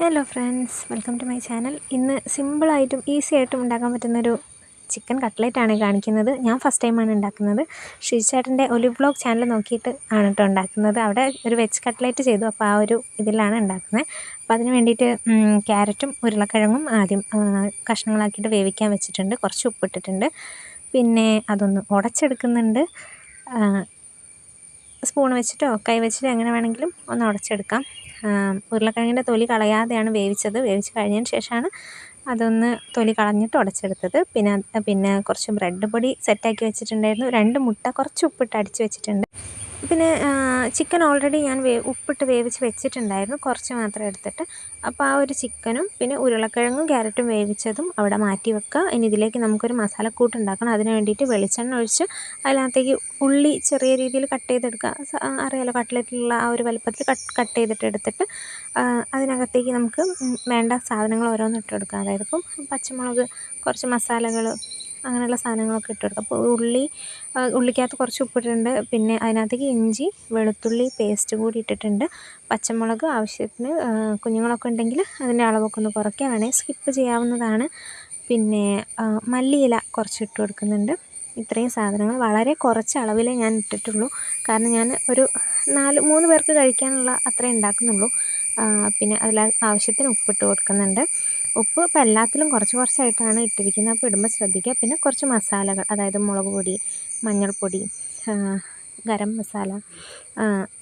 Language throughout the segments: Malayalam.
Hello friends welcome to my channel ഇന്ന് സിമ്പിളായിട്ടും ഈസി ആയിട്ടും ഉണ്ടാക്കാൻ പറ്റുന്നൊരു ചിക്കൻ കട്ട്ലറ്റ് ആണ് കാണിക്കുന്നത്. ഞാൻ ഫസ്റ്റ് ടൈമാണ് ഉണ്ടാക്കുന്നത്. ഷിജുചേട്ടന്റെ ഒലിവ് ബ്ലോഗ് ചാനൽ നോക്കിയിട്ട് ആണ് കേട്ടോ ഉണ്ടാക്കുന്നത്. അവിടെ ഒരു വെജ് കട്ട്ലറ്റ് ചെയ്തു. അപ്പോൾ ആ ഒരു ഇതിലാണ് ഉണ്ടാക്കുന്നത്. അപ്പോൾ അതിന് വേണ്ടിയിട്ട് ക്യാരറ്റും ഉരുളക്കിഴങ്ങും ആദ്യം കഷ്ണങ്ങളാക്കിയിട്ട് വേവിക്കാൻ വെച്ചിട്ടുണ്ട്. കുറച്ച് ഉപ്പിട്ടിട്ടുണ്ട്. പിന്നെ അതൊന്ന് ഉടച്ചെടുക്കുന്നുണ്ട്. സ്പൂൺ വെച്ചിട്ടോ കൈ വെച്ചിട്ടോ എങ്ങനെ വേണമെങ്കിലും ഒന്ന് ഉടച്ചെടുക്കാം. ഉരുളക്കിഴങ്ങിന്റെ തൊലി കളയാതെയാണ് വേവിച്ചത്. വേവിച്ച് കഴിഞ്ഞതിന് ശേഷമാണ് അതൊന്ന് തൊലി കളഞ്ഞിട്ട് ഉടച്ചെടുത്തത്. പിന്നെ പിന്നെ കുറച്ച് ബ്രെഡ് പൊടി സെറ്റാക്കി വെച്ചിട്ടുണ്ടായിരുന്നു. രണ്ട് മുട്ട കുറച്ച് ഉപ്പിട്ട് അടിച്ച് വെച്ചിട്ടുണ്ട്. പിന്നെ ചിക്കൻ ഓൾറെഡി ഞാൻ വേ ഉപ്പിട്ട് വേവിച്ച് വെച്ചിട്ടുണ്ടായിരുന്നു. കുറച്ച് മാത്രം എടുത്തിട്ട്. അപ്പോൾ ആ ഒരു ചിക്കനും പിന്നെ ഉരുളക്കിഴങ്ങും ക്യാരറ്റും വേവിച്ചതും അവിടെ മാറ്റി വെക്കുക. ഇനി ഇതിലേക്ക് നമുക്കൊരു മസാലക്കൂട്ട് ഉണ്ടാക്കണം. അതിന് വേണ്ടിയിട്ട് വെളിച്ചെണ്ണ ഒഴിച്ച് അതിനകത്തേക്ക് ഉള്ളി ചെറിയ രീതിയിൽ കട്ട് ചെയ്തെടുക്കുക. അറിയാലോ കട്ട്ലറ്റിലുള്ള ആ ഒരു വലുപ്പത്തിൽ കട്ട് കട്ട് ചെയ്തിട്ട് എടുത്തിട്ട് അതിനകത്തേക്ക് നമുക്ക് വേണ്ട സാധനങ്ങൾ ഓരോന്ന് ഇട്ട് കൊടുക്കുക. അതായത് ഇപ്പം പച്ചമുളക് കുറച്ച് മസാലകൾ അങ്ങനെയുള്ള സാധനങ്ങളൊക്കെ ഇട്ട് കൊടുക്കുക അപ്പോൾ ഉള്ളി ഉള്ളിക്കകത്ത് കുറച്ച് ഉപ്പിട്ടിട്ടുണ്ട്. പിന്നെ അതിനകത്തേക്ക് ഇഞ്ചി വെളുത്തുള്ളി പേസ്റ്റ് കൂടി ഇട്ടിട്ടുണ്ട്. പച്ചമുളക് ആവശ്യത്തിന് കുഞ്ഞുങ്ങളൊക്കെ ഉണ്ടെങ്കിൽ അതിന്റെ അളവൊക്കെ ഒന്ന് കുറയ്ക്കുക വേണമെങ്കിൽ സ്കിപ്പ് ചെയ്യാവുന്നതാണ്. പിന്നെ മല്ലിയില കുറച്ച് ഇട്ട് കൊടുക്കുന്നുണ്ട്. ഇത്രയും സാധനങ്ങൾ വളരെ കുറച്ച് അളവിലേ ഞാൻ ഇട്ടിട്ടുള്ളൂ. കാരണം ഞാൻ ഒരു നാല് മൂന്ന് പേർക്ക് കഴിക്കാനുള്ള അത്രേ ഉണ്ടാക്കുന്നുള്ളൂ. പിന്നെ അതിൽ ആവശ്യത്തിന് ഉപ്പിട്ട് കൊടുക്കുന്നുണ്ട്. ഉപ്പ് ഇപ്പോൾ എല്ലാത്തിലും കുറച്ച് കുറച്ചായിട്ടാണ് ഇട്ടിരിക്കുന്നത്. അപ്പോൾ ഇടുമ്പോൾ ശ്രദ്ധിക്കുക. പിന്നെ കുറച്ച് മസാലകൾ അതായത് മുളക് പൊടി മഞ്ഞൾപ്പൊടി ഗരം മസാല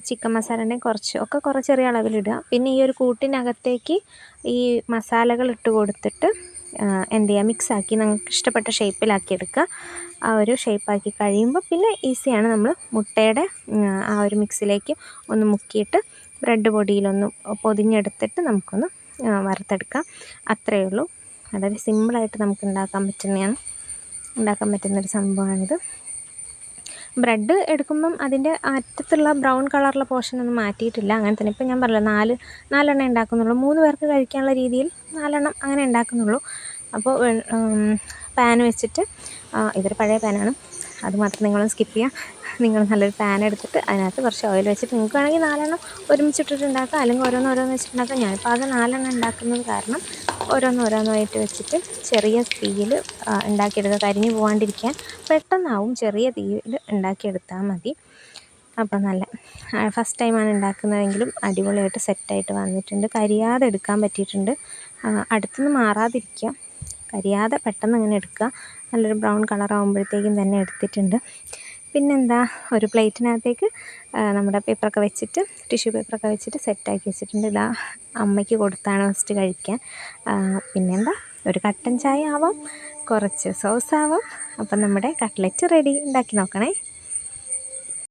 ചിക്കൻ മസാലേന്റെ കുറച്ച് ഒക്കെ കുറച്ച് ചെറിയ അളവിലിടുക. പിന്നെ ഈ ഒരു കൂട്ടിനകത്തേക്ക് ഈ മസാലകൾ ഇട്ട് കൊടുത്തിട്ട് എന്ത് ചെയ്യുക മിക്സാക്കി നമുക്ക് ഇഷ്ടപ്പെട്ട ഷേപ്പിലാക്കി എടുക്കുക. ആ ഒരു ഷേപ്പാക്കി കഴിയുമ്പോൾ പിന്നെ ഈസിയാണ് നമ്മൾ മുട്ടയുടെ ആ ഒരു മിക്സിലേക്ക് ഒന്ന് മുക്കിയിട്ട് ബ്രെഡ് പൊടിയിലൊന്ന് പൊതിഞ്ഞെടുത്തിട്ട് നമുക്കൊന്ന് വറുത്തെടുക്കാം. അത്രയേ ഉള്ളൂ. വളരെ സിമ്പിളായിട്ട് നമുക്ക് ഉണ്ടാക്കാൻ പറ്റുന്നതാണ്. ഉണ്ടാക്കാൻ പറ്റുന്നൊരു സംഭവമാണിത്. ബ്രെഡ് എടുക്കുമ്പം അതിന്റെ അറ്റത്തുള്ള ബ്രൗൺ കളറുള്ള പോർഷൻ ഒന്നും മാറ്റിയിട്ടില്ല. അങ്ങനെ തന്നെ ഇപ്പം ഞാൻ പറഞ്ഞല്ലോ നാല് നാലെണ്ണം ഉണ്ടാക്കുന്നുള്ളൂ. മൂന്ന് പേർക്ക് കഴിക്കാനുള്ള രീതിയിൽ നാലെണ്ണം അങ്ങനെ ഉണ്ടാക്കുന്നുള്ളൂ. അപ്പോൾ പാൻ വെച്ചിട്ട് ഇതൊരു പഴയ പാനാണ്. അത് മാത്രം നിങ്ങളൊന്ന് സ്കിപ്പ് ചെയ്യുക നിങ്ങൾ നല്ലൊരു പാൻ എടുത്തിട്ട് അതിനകത്ത് കുറച്ച് ഓയിൽ വെച്ചിട്ട് നിങ്ങൾക്ക് വേണമെങ്കിൽ നാലെണ്ണം ഒരുമിച്ചിട്ടിട്ടുണ്ടാക്കാം. അല്ലെങ്കിൽ ഓരോന്ന് ഓരോന്ന് വെച്ചിട്ടുണ്ടാക്കാം. ഞാനിപ്പോൾ ആകെ നാലെണ്ണം ഉണ്ടാക്കുന്നത് കാരണം ഓരോന്നോരോന്നായിട്ട് വെച്ചിട്ട് ചെറിയ തീയിൽ ഉണ്ടാക്കിയെടുക്കുക കരിഞ്ഞു പോകാണ്ടിരിക്കാൻ പെട്ടെന്നാവും ചെറിയ തീയിൽ ഉണ്ടാക്കിയെടുത്താൽ മതി. അപ്പം നല്ല ഫസ്റ്റ് ടൈമാണ് ഉണ്ടാക്കുന്നതെങ്കിലും അടിപൊളിയായിട്ട് സെറ്റായിട്ട് വന്നിട്ടുണ്ട്. കരിയാതെ എടുക്കാൻ പറ്റിയിട്ടുണ്ട്. അടുത്തുനിന്ന് മാറാതിരിക്കുക കരിയാതെ പെട്ടെന്ന് ഇങ്ങനെ എടുക്കുക. നല്ലൊരു ബ്രൗൺ കളർ ആകുമ്പോഴത്തേക്കും തന്നെ എടുത്തിട്ടുണ്ട്. പിന്നെന്താ ഒരു പ്ലേറ്റിനകത്തേക്ക് നമ്മുടെ പേപ്പറൊക്കെ വെച്ചിട്ട് ടിഷ്യൂ പേപ്പറൊക്കെ വെച്ചിട്ട് സെറ്റാക്കി വെച്ചിട്ടുണ്ട്. ഇതാ അമ്മയ്ക്ക് കൊടുത്താണ് ഫസ്റ്റ് കഴിക്കാൻ. പിന്നെന്താ ഒരു കട്ടൻ ചായ ആവാം കുറച്ച് സോസ് ആവാം. അപ്പം നമ്മുടെ കട്ട്ലറ്റ് റെഡി ഉണ്ടാക്കി നോക്കണേ.